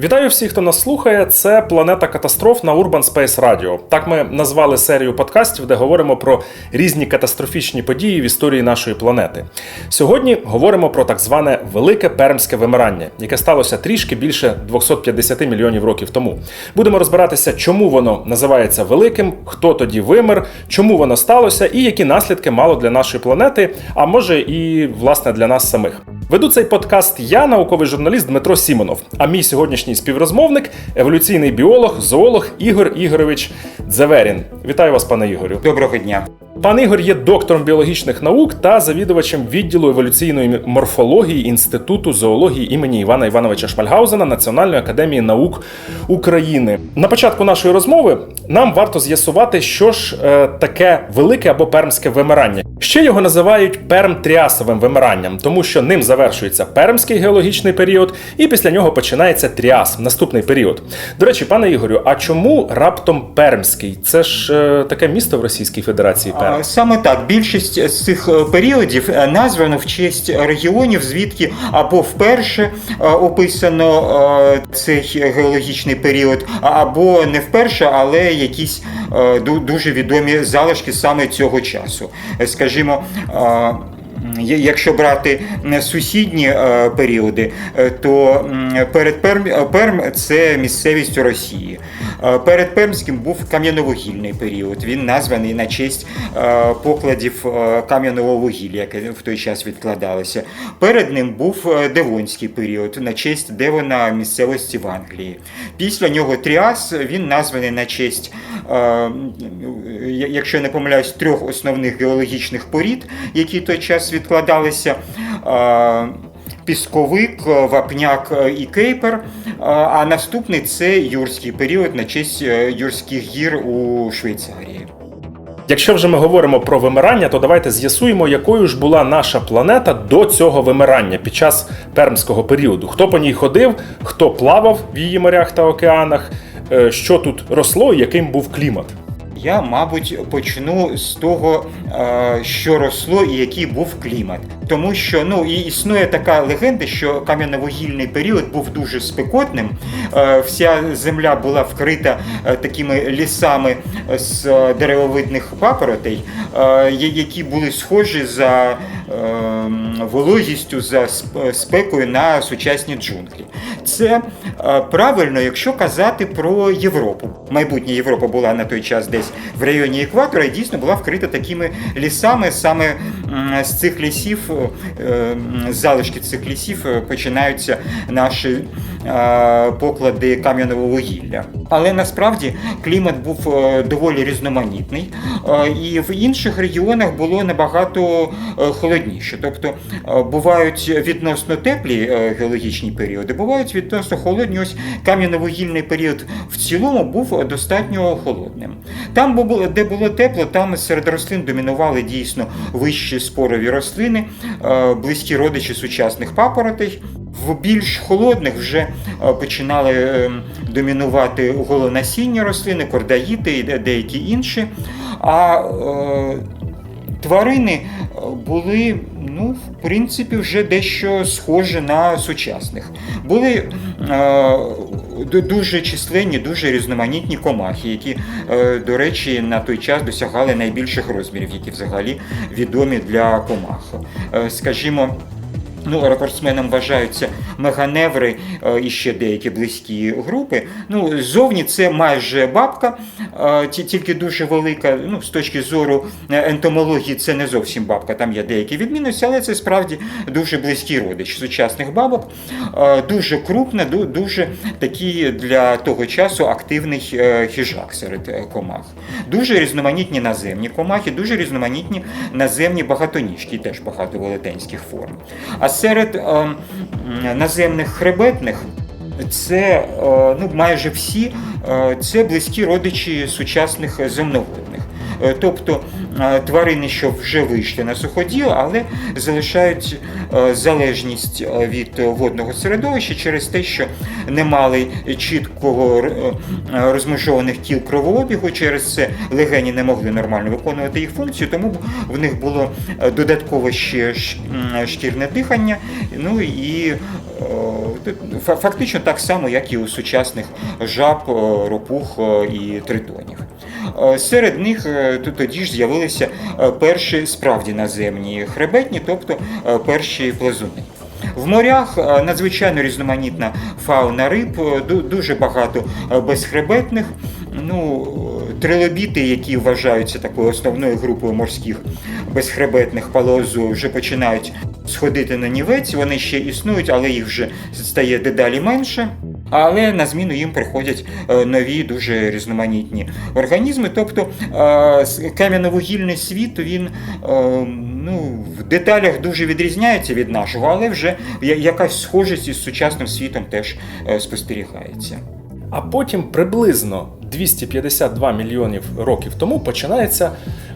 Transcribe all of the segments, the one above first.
Вітаю всіх, хто нас слухає. Це планета катастроф на Urban Space Radio. Так ми назвали серію подкастів, де говоримо про різні катастрофічні події в історії нашої планети. Сьогодні говоримо про так зване велике пермське вимирання, яке сталося трішки більше 250 мільйонів років тому. Будемо розбиратися, чому воно називається великим, хто тоді вимер, чому воно сталося і які наслідки мало для нашої планети, а може і власне для нас самих. Веду цей подкаст я, науковий журналіст Дмитро Сімонов. А мій сьогоднішній співрозмовник еволюційний біолог, зоолог Ігор Ігорович Дзеверін. Вітаю вас, пане Ігорю. Доброго дня. Пан Ігор є доктором біологічних наук та завідувачем відділу еволюційної морфології Інституту зоології імені Івана Івановича Шмальгаузена Національної академії наук України. На початку нашої розмови нам варто з'ясувати, що ж е, таке велике або пермське вимирання. Ще його називають перм-тріасовим вимиранням, тому що ним завершується пермський геологічний період, і після нього починається тріас, наступний період. До речі, пане Ігорю, а чому раптом пермський? Це ж е, таке місто в Російській Федерації Перм. Саме так, більшість з цих е, періодів е, названо в честь регіонів, звідки або вперше е, описано цей геологічний період, або не вперше, але якісь ду- дуже відомі залишки саме цього часу. Скажімо. Е, Якщо брати сусідні е, періоди, е, то перед Перм, е, Перм це місцевість Росії. Е, Перед Пермським був кам'яновугільний період. Він названий на честь е, покладів е, кам'яного вугілля, яке в той час відкладалося. Перед ним був е, Девонський період на честь Девона місцевості в Англії. Після нього Тріас він названий на честь, е, якщо я не помиляюсь, трьох основних геологічних порід, які в той час відкладалися. Пісковик, вапняк і кейпер. А наступний це юрський період на честь е, юрських гір у Швейцарії. Якщо вже ми говоримо про вимирання, то давайте з'ясуємо, якою ж була наша планета до цього вимирання під час пермського періоду. Хто по ній ходив, хто плавав в її морях та океанах, е, що тут росло і яким був клімат. Я, мабуть, почну з того, е, що росло і який був клімат. Тому що ну і існує така легенда, що кам'яновугільний період був дуже спекотним. Е, Вся земля була вкрита е, такими лісами з деревовидних папоротей, які були схожі за е, вологістю, за спекою на сучасні джунглі. Це правильно, якщо казати про Європу. Майбутня Європа була на той час десь в районі екватора і дійсно була вкрита такими лісами. Саме з цих лісів, е, залишки цих лісів е, починаються наші е, поклади кам'яного вугілля. Але насправді клімат був доволі різноманітний, і в інших регіонах було набагато холодніше. Тобто бувають відносно теплі геологічні періоди, бувають відносно холодні. Ось кам'яно-вугільний період в цілому був достатньо холодним. Там, де було тепло, там серед рослин домінували дійсно вищі спорові рослини, е, близькі родичі сучасних папоротей. В більш холодних вже е, починали е, домінувати голонасіння рослини, кордаїти і деякі інші. А е, тварини е, були, ну, в принципі, вже дещо схожі на сучасних. Були е, дуже численні, дуже різноманітні комахи, які, е, до речі, на той час досягали найбільших розмірів, які взагалі відомі для комах. Е, Скажімо, Ну, рекордсменом вважаються меганеври е, і ще деякі близькі групи. Ну, зовні це майже бабка, е, тільки дуже велика. Ну, з точки зору е, ентомології, це не зовсім бабка, там є деякі відмінності, але це справді дуже близький родич сучасних бабок. Дуже крупна, дуже такий для того часу активний хижак серед комах. Дуже різноманітні наземні комахи, дуже різноманітні наземні багатоніжки, теж багато велетенських форм. А серед е, наземних хребетних це е, ну, майже всі е, це близькі родичі сучасних земноводних. Е, Тобто е, тварини, що вже вийшли на суходіл, але залишають е, залежність від водного середовища через те, що не мали чіткого розмежованих кіл кровообігу, через це легені не могли нормально виконувати їх функцію, тому в них було додатково ще шкірне дихання. Ну і фактично так само, як і у сучасних жаб, ропух і тритонів. Е, Серед них е, тоді ж з'явилися е, перші справді наземні хребетні, тобто перші плазуни. В морях надзвичайно різноманітна фауна риб, дуже багато безхребетних. Ну, трилобіти, які вважаються такою основною групою морських безхребетних палеозою, вже починають сходити на нівець. Вони ще існують, але їх вже стає дедалі менше. Але на зміну їм приходять е, нові дуже різноманітні організми. Тобто е, кам'яновугільний світ він е, ну, в деталях дуже відрізняється від нашого, але вже якась схожість із сучасним світом теж спостерігається. А потім приблизно 252 мільйонів років тому починається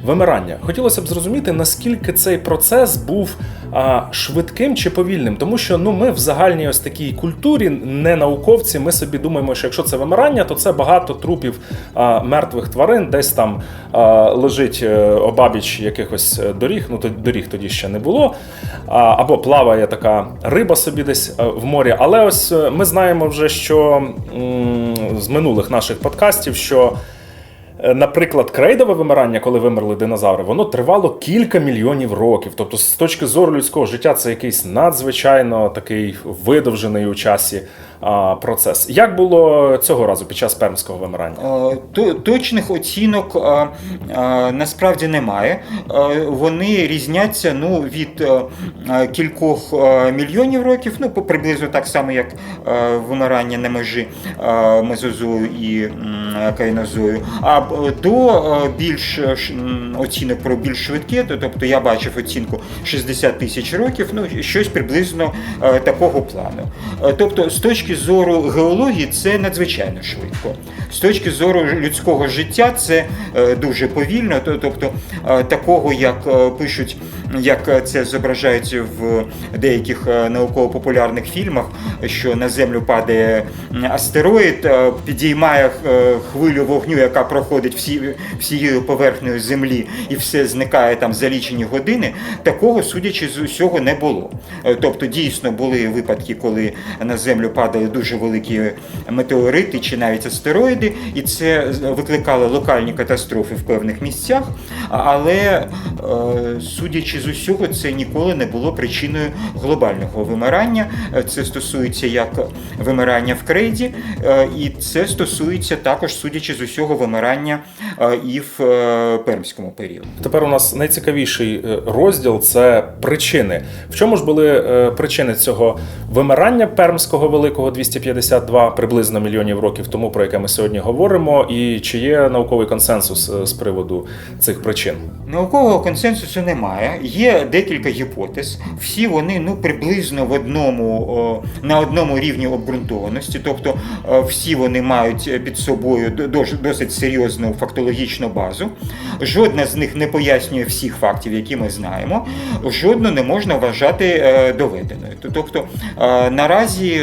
вимирання. Хотілося б зрозуміти, наскільки цей процес був а, швидким чи повільним, тому що ну ми в загальній ось такій культурі, не науковці, ми собі думаємо, що якщо це вимирання, то це багато трупів а, мертвих тварин, десь там а, лежить е, обабіч якихось е, доріг. Ну то доріг тоді ще не було. А, або плаває така риба собі десь е, в морі. Але ось ми знаємо вже, що м, з минулих наших подкастів, що Наприклад, крейдове вимирання, коли вимерли динозаври, воно тривало кілька мільйонів років. Тобто, з точки зору людського життя, це якийсь надзвичайно такий видовжений у часі процес. Як було цього разу під час пермського вимирання? Е, Точних оцінок насправді немає. Е, Вони різняться ну, від е, кількох мільйонів років, ну приблизно так само, як вимирання на межі мезозою і кайнозою, а до більш оцінок про більш швидке, тобто я бачив оцінку 60 тисяч років, ну щось приблизно такого плану. Тобто, з точки зору геології, це надзвичайно швидко. З точки зору людського життя, це е, дуже повільно. Тобто, е, такого, як е, пишуть, як це зображається в деяких науково-популярних фільмах, що на землю падає астероїд, підіймає хвилю вогню, яка проходить всі, всією поверхнею землі, і все зникає там за лічені години. Такого, судячи з усього, не було. Тобто, дійсно були випадки, коли на землю падали дуже великі метеорити чи навіть астероїди, і це викликало локальні катастрофи в певних місцях. Але е, судячи з усього, це ніколи не було причиною глобального вимирання. Це стосується як вимирання в крейді, е, і це стосується також, судячи з усього, вимирання е, і в пермському періоді. Тепер у нас найцікавіший розділ це причини. В чому ж були причини цього вимирання пермського великого 252 приблизно мільйонів років тому, про яке ми сьогодні говоримо, і чи є науковий консенсус е, з приводу цих причин? Наукового консенсусу немає. Є декілька гіпотез. Всі вони ну приблизно в одному на одному рівні обґрунтованості, тобто е, всі вони мають під собою досить серйозну фактологічну базу. Жодна з них не пояснює всіх фактів, які ми знаємо. Жодну не можна вважати е, доведеною. Тобто наразі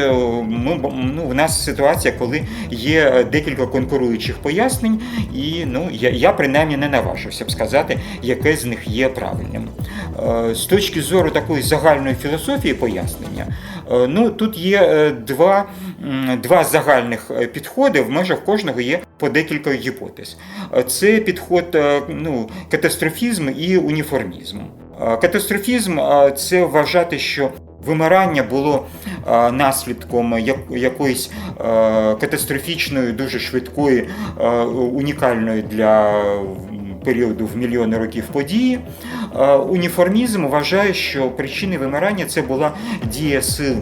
ми ну, в нас ситуація, коли є е, декілька конкуруючих пояснень, і ну я, я принаймні не наважився б сказати, яке з них є правильним. Е, З точки зору такої загальної філософії пояснення, е, ну тут є два, два загальних підходи. В межах кожного є по декілька гіпотез. Це підход ну, катастрофізм і уніформізм. Катастрофізм це вважати, що Вимирання було е, наслідком якоїсь е, катастрофічної, дуже швидкої, е, унікальної для періоду в мільйони років події. Уніформізм вважає, що причини вимирання це була дія сил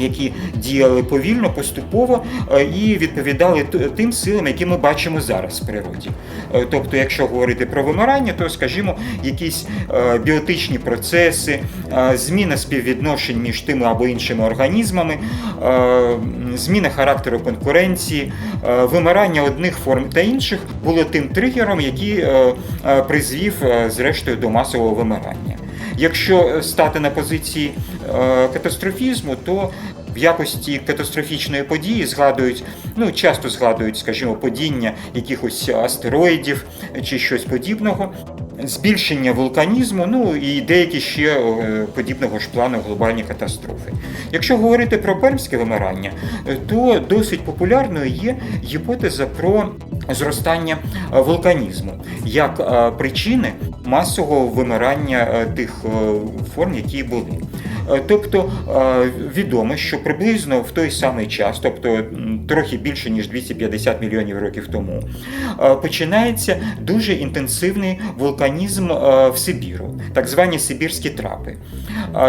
які діяли повільно, поступово е, і відповідали тим силам, які ми бачимо зараз в природі. Е, Тобто, якщо говорити про вимирання, то скажімо, якісь е, біотичні процеси, зміна співвідношень між тими або іншими організмами, зміна характеру конкуренції, вимирання одних форм та інших було тим тригером, який призвів зрештою до масового вимирання. Якщо стати на позиції е, катастрофізму, то в якості катастрофічної події згадують, ну часто згадують, скажімо, падіння якихось астероїдів чи щось подібного, збільшення вулканізму, ну і деякі ще е, подібного ж плану глобальні катастрофи. Якщо говорити про пермське вимирання, е, то досить популярною є гіпотеза про зростання е, вулканізму як е, причини масового вимирання е, тих форм, які були. Е, Тобто е, відомо, що приблизно в той самий час, тобто трохи більше ніж 250 мільйонів років тому, е, починається дуже інтенсивний вулканізм в Сибіру, так звані Сибірські трапи.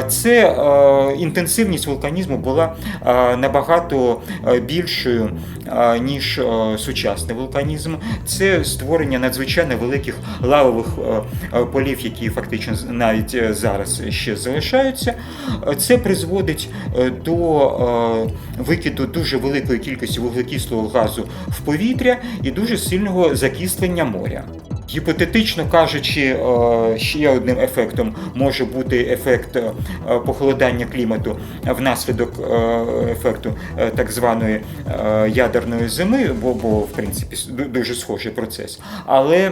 Це інтенсивність вулканізму була набагато більшою, ніж сучасний вулканізм. Це створення надзвичайно великих лавових полів, які фактично навіть зараз ще залишаються. Це призводить е, до е, викиду дуже великої кількості вуглекислого газу в повітря і дуже сильного закислення моря. Гіпотетично кажучи, е, ще одним ефектом може бути ефект похолодання клімату внаслідок ефекту так званої ядерної зими, бо, бо в принципі дуже схожий процес. Але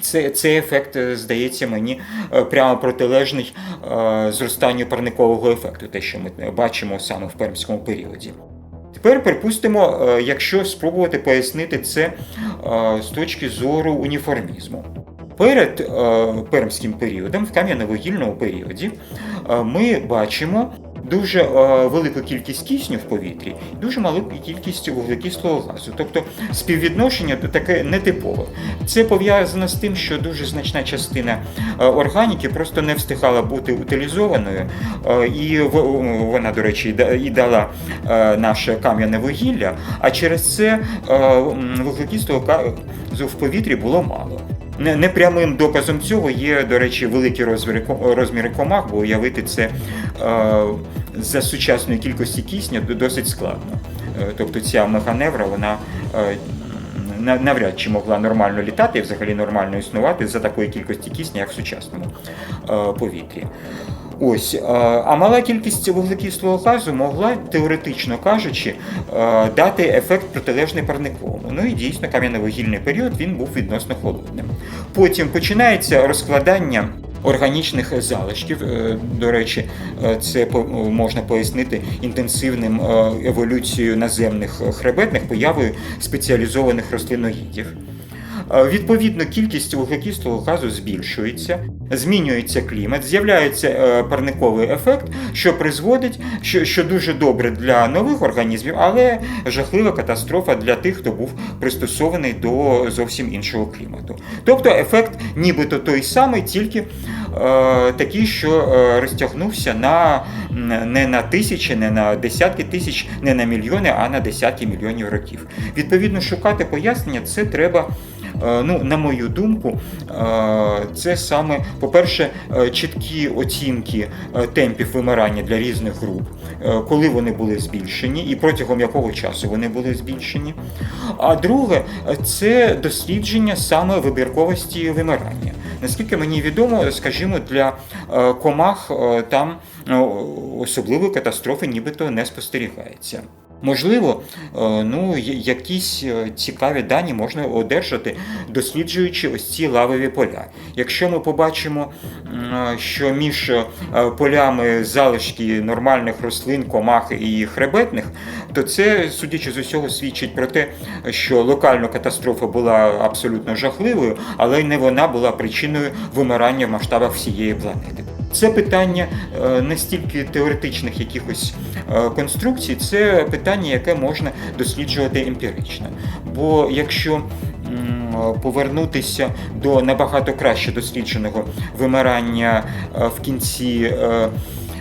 це, цей ефект, е, здається мені, е, прямо протилежний е, зростанню парникового ефекту, те, що ми бачимо саме в пермському періоді. Тепер припустимо, якщо спробувати пояснити це з точки зору уніформізму. Перед пермським періодом, в кам'яно-вугільному періоді, ми бачимо дуже е, велику кількість кисню в повітрі дуже малу кількість вуглекислого газу. Тобто співвідношення таке нетипове. Це пов'язано з тим, що дуже значна частина е, органіки просто не встигала бути утилізованою, е, і вона, до речі, і дала наше кам'яне вугілля, а через це вуглекислого газу в повітрі було мало. Не- Непрямим доказом цього є, до речі, великі розміри, ко- розміри комах, бо уявити це е, за сучасної кількості кисня досить складно. Е, Тобто ця механевра, вона е, навряд чи могла нормально літати і взагалі нормально існувати за такої кількості кисня, як в сучасному повітрі. Ось, е, а мала кількість вуглекислого газу могла, теоретично кажучи, е, дати ефект протилежний парниковому. Ну і дійсно кам'яно-вугільний період він був відносно холодним. Потім починається розкладання. Органічних залишків, Е, до речі, це можна пояснити інтенсивним еволюцією наземних хребетних появою спеціалізованих рослиноїдів. Е, Відповідно, кількість вуглекислого газу збільшується, змінюється клімат, з'являється е, парниковий ефект, що призводить, що, що дуже добре для нових організмів, але жахлива катастрофа для тих, хто був пристосований до зовсім іншого клімату. Тобто ефект нібито той самий, тільки е, такий, що е, розтягнувся на не на тисячі, не на десятки тисяч, не на мільйони, а на десятки мільйонів років. Відповідно, шукати пояснення це треба. Е, Ну, на мою думку, е, це саме, по-перше, е, чіткі оцінки темпів вимирання для різних груп, коли вони були збільшені і протягом якого часу вони були збільшені. А друге, це дослідження саме вибірковості вимирання. Наскільки мені відомо, скажімо, для комах там особливої катастрофи нібито не спостерігається. Можливо, е, ну, якісь е, цікаві дані можна одержати, досліджуючи ось ці лавові поля. Якщо ми побачимо, що між е, полями залишки нормальних рослин, комах і хребетних, то це, судячи з усього, свідчить про те, що локальна катастрофа була абсолютно жахливою, але не вона була причиною вимирання в масштабах всієї планети. Це питання е, не стільки теоретичних якихось е, конструкцій, це питання, яке можна досліджувати емпірично. Бо якщо повернутися до набагато краще дослідженого вимирання е, в кінці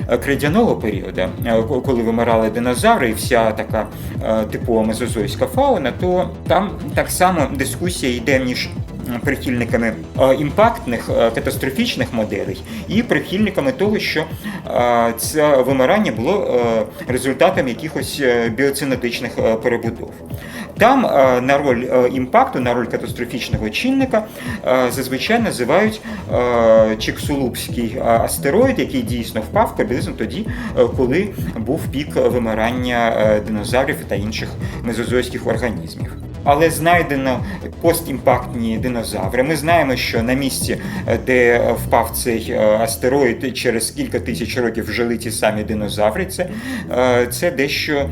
е, е, періоду, е, коли вимирали динозаври і вся така е, типова мезозойська фауна, то там так само дискусія йде між прихильниками е, імпактних е, катастрофічних моделей і прихильниками того, що е, це вимирання було результатом якихось біоцинетичних перебудов. Там на роль імпакту, на роль катастрофічного чинника зазвичай називають Чиксулупський е, астероїд, який дійсно впав приблизно тоді, коли був пік вимирання динозаврів та інших мезозойських організмів. Але знайдено постімпактні динозаври. Ми знаємо, що на місці, е, де впав цей е, астероїд, через кілька тисяч років жили ті самі динозаври. Це, е, це дещо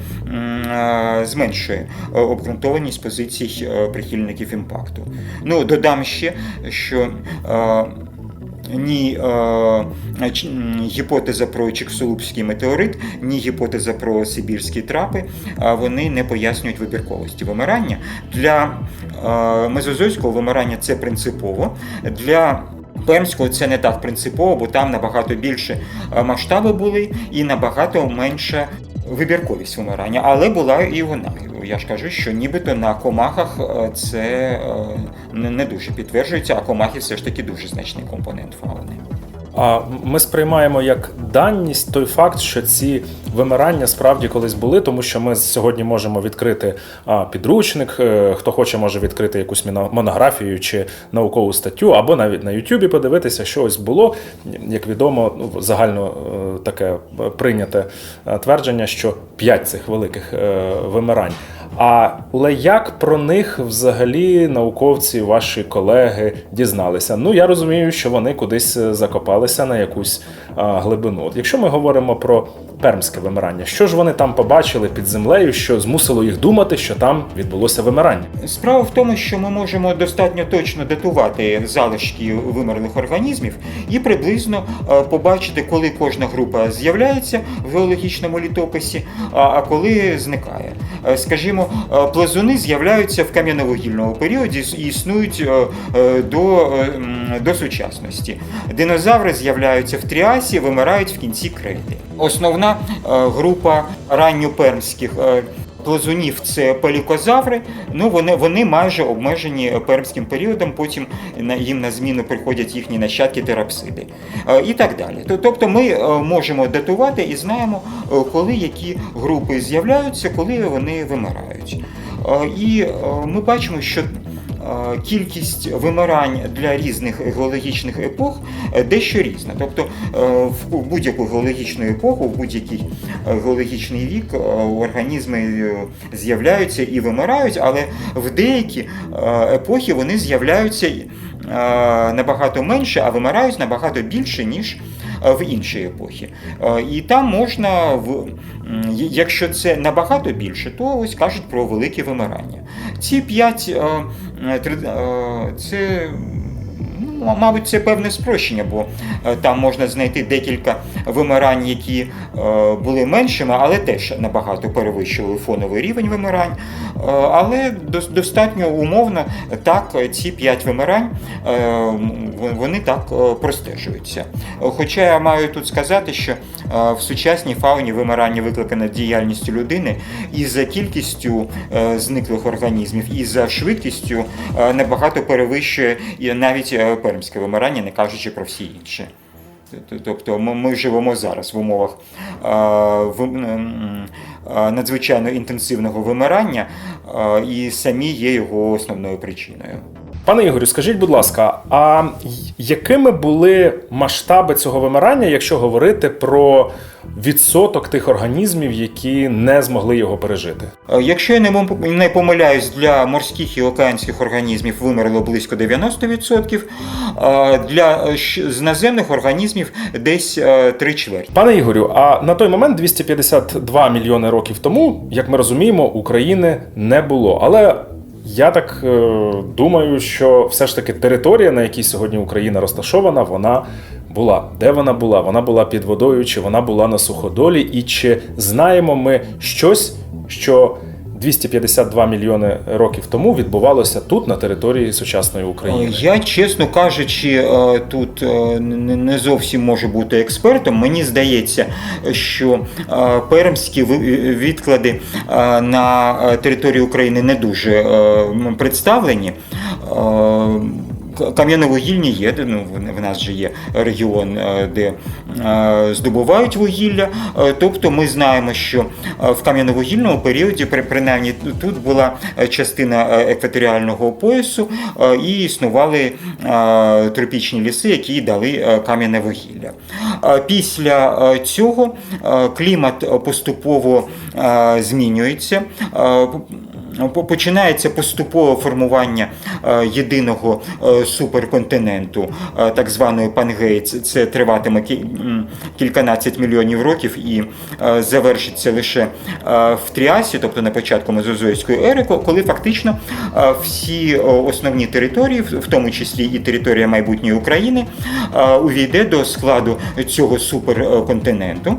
зменшує обґрунтованість позицій прихильників імпакту. Ну, додам ще, що. Е, ні е, гіпотеза про Чиксулупський метеорит, ні гіпотеза про Сибірські трапи, а вони не пояснюють вибірковості вимирання. Для е, мезозойського вимирання це принципово. Для Пермського це не так принципово, бо там набагато більше е, масштаби були і набагато менша вибірковість вимирання, але була і вона. Я ж кажу, що нібито на комахах е, це е, не дуже підтверджується, а комахи все ж таки дуже значний компонент фауни. А ми сприймаємо як даність той факт, що ці вимирання справді колись були, тому що ми сьогодні можемо відкрити підручник. е, Хто хоче, може відкрити якусь монографію чи наукову статтю, або навіть на Ютубі подивитися, що ось було. Як відомо, ну, загально е, таке прийняте е, твердження, що п'ять цих великих вимирань. Але як про них взагалі науковці, ваші колеги дізналися? Ну я розумію, що вони кудись е, закопалися на якусь а, глибину. От якщо ми говоримо про пермське вимирання, що ж вони там побачили під землею, що змусило їх думати, що там відбулося вимирання? Справа в тому, що ми можемо достатньо точно датувати залишки вимерлих організмів і приблизно е, побачити, коли кожна група з'являється в геологічному літописі, а- коли зникає. Е, Скажімо, е, плазуни з'являються в кам'яновугільному періоді і існують до, до сучасності. Динозаври з'являються в тріасі, вимирають в кінці крейди. Основна е, група ранньопермських е, плазунів це пелікозаври. Ну вони, вони майже обмежені пермським періодом. Потім їм на зміну приходять їхні нащадки терапсиди Е, і так далі. Тобто ми можемо датувати і знаємо, коли які групи з'являються, коли вони вимирають. І ми бачимо, що кількість вимирань для різних геологічних епох е, дещо різна. Тобто е, в будь-яку геологічну епоху, в будь-який е, геологічний вік організми з'являються і вимирають, але в деякі епохи вони з'являються набагато менше, а вимирають набагато більше, ніж в інші епохи. Е, І там можна, якщо це набагато більше, то ось кажуть про велике вимирання. Ці п'ять е, е, е, це. Ну, мабуть, це певне спрощення, бо е, там можна знайти декілька вимирань, які е, були меншими, але теж набагато перевищували фоновий рівень вимирань. Е, Але достатньо умовно так ці п'ять вимирань вони так простежуються. Хоча я маю тут сказати, що в сучасній фауні вимирання викликане діяльністю людини і за кількістю е, зниклих організмів, і за швидкістю е, набагато перевищує навіть е, пермське вимирання, не кажучи про всі інші. Тобто ми, живемо зараз в умовах е, е, надзвичайно інтенсивного вимирання е, і самі є його основною причиною. Пане Ігорю, скажіть, будь ласка, а якими були масштаби цього вимирання, якщо говорити про відсоток тих організмів, які не змогли його пережити? Е, Якщо я не помиляюсь, для морських і океанських організмів вимерло близько 90%, а для е, з наземних організмів десь е, три чверті. Пане Ігорю, а на той момент 252 мільйони років тому, як ми розуміємо, України не було. Але я так е, думаю, що все ж таки територія, на якій сьогодні Україна розташована, вона була. Де вона була? Вона була під водою, чи вона була на суходолі, і чи знаємо ми щось, що 252 мільйони років тому відбувалося тут, на території сучасної України. Я, чесно кажучи, е, тут е, не зовсім можу бути експертом. Мені здається, що е, пермські відклади е, на е, території України не дуже е, представлені. Е, К- Кам'яновугільні є, ну, в- нас же є регіон, е, де е, здобувають вугілля. Е, Тобто ми знаємо, що в кам'яновугільному періоді, принаймні тут була частина екваторіального поясу і існували тропічні ліси, які дали кам'яне вугілля. Після цього клімат поступово змінюється. Е, по- Починається поступове формування е, єдиного е, суперконтиненту, так званої Пангеї. Це, триватиме кі- кільканадцять мільйонів років і завершиться лише в Тріасі, тобто на початку Мезозойської ери, коли фактично всі основні території, в тому числі і територія майбутньої України, увійде до складу цього суперконтиненту.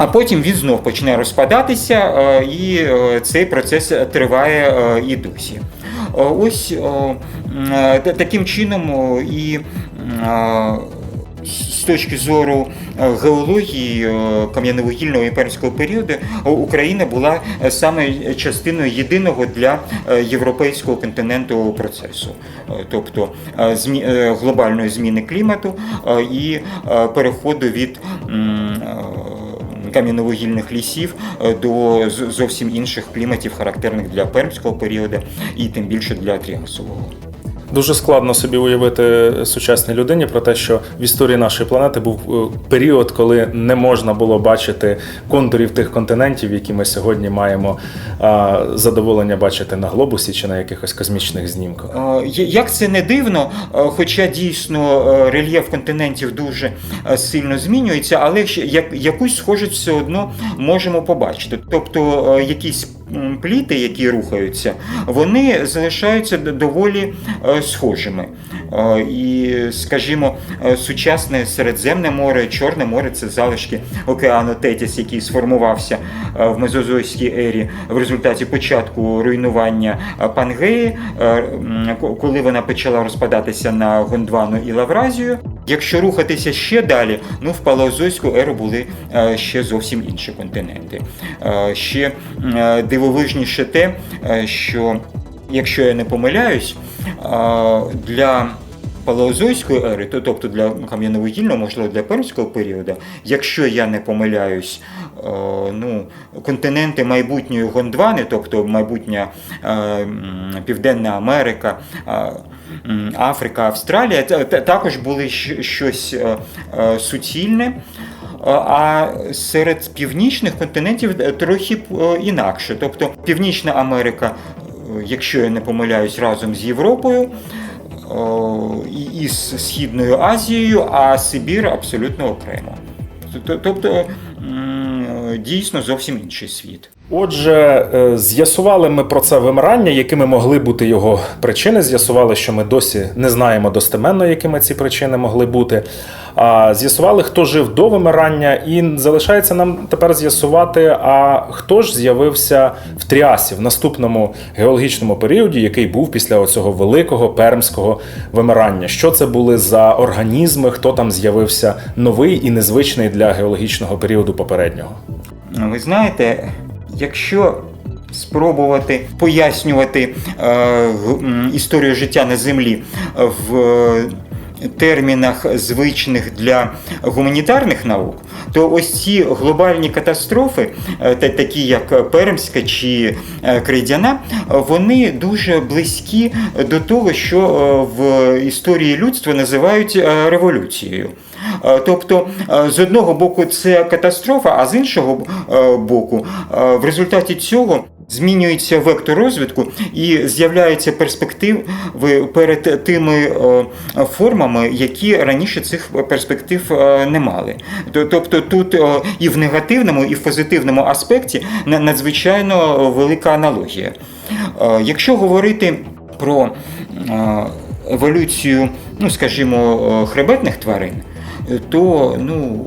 А потім він знов почне розпадатися, е, і е, цей процес триває е, і досі. Ось таким чином і з точки зору геології кам'яновугільного і пермського періоду Україна була саме частиною єдиного для європейського континенту процесу, тобто глобальної зміни клімату і переходу від кам'яновугільних лісів е, до зовсім інших кліматів, характерних для пермського періоду і тим більше для тріасового. Дуже складно собі уявити сучасній людині про те, що в історії нашої планети був е, період, коли не можна було бачити контурів тих континентів, які ми сьогодні маємо задоволення бачити на глобусі чи на якихось космічних знімках. Як це не дивно, е, хоча дійсно е, рельєф континентів дуже сильно змінюється, але якусь схожість все одно можемо побачити. Тобто якісь пліти, які рухаються, вони залишаються доволі схожими. Е, І, скажімо, е, сучасне Середземне море, Чорне море це залишки океану Тетіс, який сформувався е, в Мезозойській ері в результаті початку руйнування Пангеї, коли вона почала розпадатися на Гондвану і Лавразію. Якщо рухатися ще далі, ну в Палеозойську еру були ще зовсім інші континенти. Ще дивовижніше те, що якщо я не помиляюсь, для Палеозойської ери, то- тобто для кам'яновугільного, можливо, для пермського періоду, якщо я не помиляюсь, ну, континенти майбутньої Гондвани, тобто майбутня Південна Америка, Африка, Австралія, та- та- також були щось е, е, суцільне. А серед північних континентів трохи е, інакше. Тобто Північна Америка, якщо я не помиляюсь, разом з Європою і з Східною Азією, а Сибір абсолютно окремо. Тобто дійсно зовсім інший світ. Отже, е, з'ясували ми про це вимирання, якими могли бути його причини. З'ясували, що ми досі не знаємо достеменно, якими ці причини могли бути. З'ясували, хто жив до вимирання, і залишається нам тепер з'ясувати, а хто ж з'явився в Тріасі в наступному геологічному періоді, який був після цього великого пермського вимирання. Що це були за організми, хто там з'явився новий і незвичний для геологічного періоду попереднього? Ви знаєте, якщо спробувати пояснювати е, історію життя на землі в термінах звичних для гуманітарних наук, то ось ці глобальні катастрофи, е, такі як Пермська чи е, Крейдяна, вони дуже близькі до того, що е, в історії людства називають революцією. Тобто, з одного боку, це катастрофа, а з іншого боку, в результаті цього змінюється вектор розвитку і з'являються перспективи перед тими е, формами, які раніше цих перспектив е, не мали. Тобто тут е, і в негативному, і в позитивному аспекті надзвичайно велика аналогія. Якщо говорити про еволюцію, ну скажімо, хребетних тварин, то ну,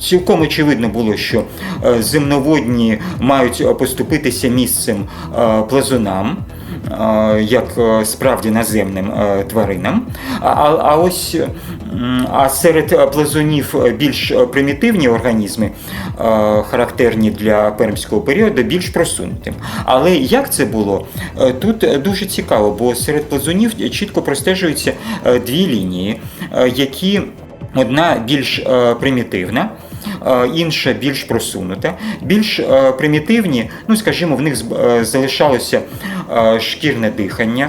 Цілком очевидно було, що е, земноводні мають е, поступитися місцем е, плазунам. Як справді наземним тваринам. А, а, ось а серед плазунів більш примітивні організми, характерні для пермського періоду, більш просунутим. Але як це було? Тут дуже цікаво, бо серед плазунів чітко простежуються дві лінії, які одна більш примітивна. Е, Інша більш просунута, більш е, примітивні, ну скажімо, в них е, залишалося шкірне дихання,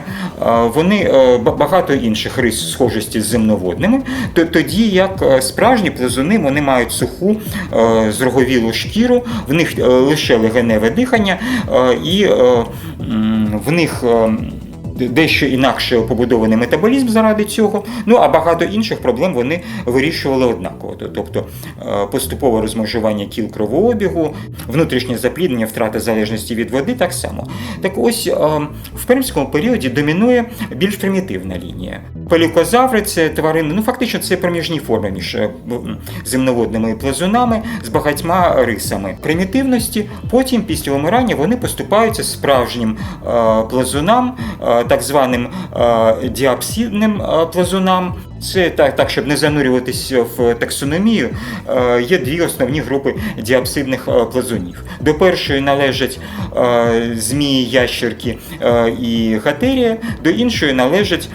вони багато інших рис схожості з земноводними. Тоді як справжні плазуни вони мають суху зроговілу шкіру, в них лише легеневе дихання, і в них. Дещо інакше побудований метаболізм заради цього. Ну а багато інших проблем вони вирішували однаково. Тобто е, поступове розмежування кіл кровообігу, внутрішнє запліднення, втрата залежності від води так само. Так ось е, в пермському періоді домінує більш примітивна лінія. Пелікозаври це тварини, ну фактично це проміжні форми між е, земноводними плазунами з багатьма рисами примітивності. Потім, після вимирання, вони поступаються справжнім плазунам, так званим е, діапсидним е, плазунам. Це так, так, щоб не занурюватися в таксономію, е, є дві основні групи діапсидних плазунів. До першої належать змії, ящерки і хатерія, до іншої належать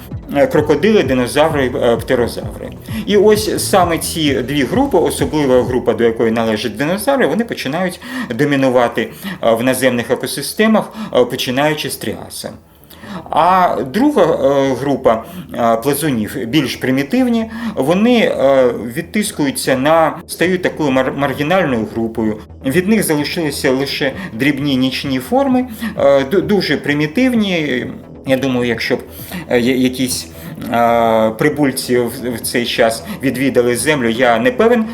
крокодили, динозаври, птерозаври. І ось саме ці дві групи, особлива група, до якої належать динозаври, вони починають домінувати в наземних екосистемах, починаючи з тріаса. А друга е, група е, плазунів, більш примітивні, вони е, відтискуються на стають такою мар- маргінальною групою. Від них залишилися лише дрібні нічні форми, дуже примітивні. Я думаю, якщо б якісь прибульці в цей час відвідали землю, я не певен,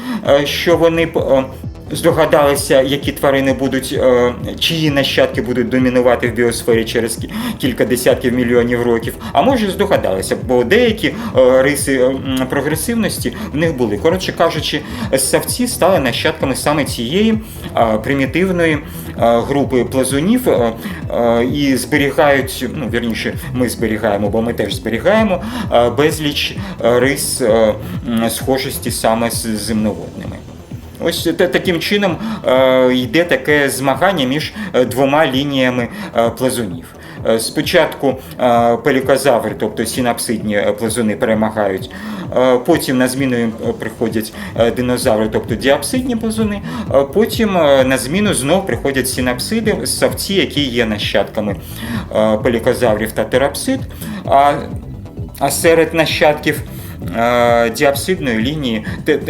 що вони б. Здогадалися, які тварини будуть, е, чиї нащадки будуть домінувати в біосфері через кілька десятків мільйонів років. А може здогадалися, бо деякі е, риси прогресивності в них були. Коротше кажучи, ссавці стали нащадками саме цієї е, примітивної групи плазунів і зберігають, ну вірніше, ми зберігаємо, бо ми теж зберігаємо безліч рис схожості саме з земноводними. Ось та- таким чином е, йде таке змагання між е, двома лініями е, плазунів. Спочатку пелікозаври, тобто синапсидні плазуни, перемагають. Потім на зміну їм приходять динозаври, тобто діапсидні плазуни. Потім на зміну знов приходять синапсиди, ссавці, які є нащадками пелікозаврів та терапсид. А серед нащадків діапсидної лінії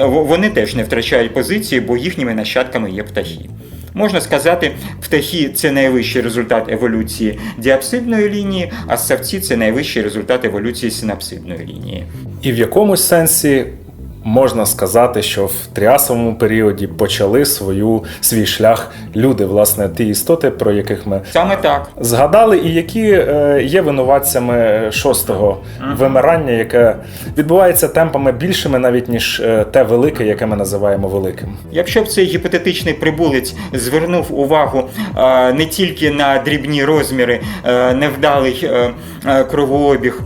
вони теж не втрачають позиції, бо їхніми нащадками є птахи. Можна сказати, птахи це найвищий результат еволюції діапсидної лінії, а ссавці це найвищий результат еволюції синапсидної лінії. І в якомусь сенсі можна сказати, що в тріасовому періоді почали свою, свій шлях люди, власне, ті істоти, про яких ми Саме так. згадали, і які е, є винуватцями шостого вимирання, яке відбувається темпами більшими навіть ніж е, те велике, яке ми називаємо великим. Якщо б цей гіпотетичний прибулець звернув увагу е, не тільки на дрібні розміри, е, невдалий кровообіг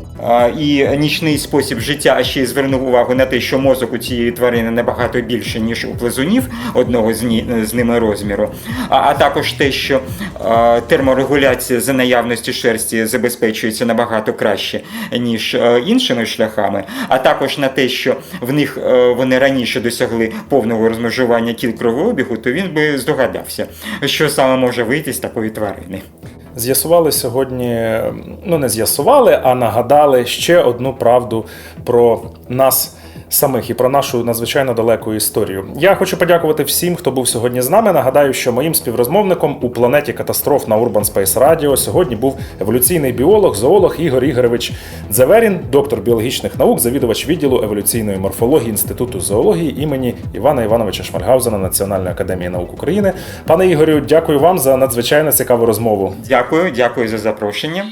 і нічний спосіб життя, а ще й звернув увагу на те, що мозок у цієї тварини набагато більше, ніж у плазунів одного з, ними розміру, а, також те, що терморегуляція за наявності шерсті забезпечується набагато краще, ніж е, іншими шляхами, а також на те, що в них е, вони раніше досягли повного розмежування кіл кровообігу, то він би здогадався, що саме може вийти з такої тварини. З'ясували сьогодні, ну не з'ясували, а нагадали ще одну правду про нас. Самих і про нашу надзвичайно далеку історію. Я хочу подякувати всім, хто був сьогодні з нами. Нагадаю, що моїм співрозмовником у планеті катастроф на Urban Space Radio сьогодні був еволюційний біолог, зоолог Ігор Ігорович Дзеверін, доктор біологічних наук, завідувач відділу еволюційної морфології Інституту зоології імені Івана Івановича Шмальгаузена Національної академії наук України. Пане Ігорю, дякую вам за надзвичайно цікаву розмову. Дякую, дякую за запрошення.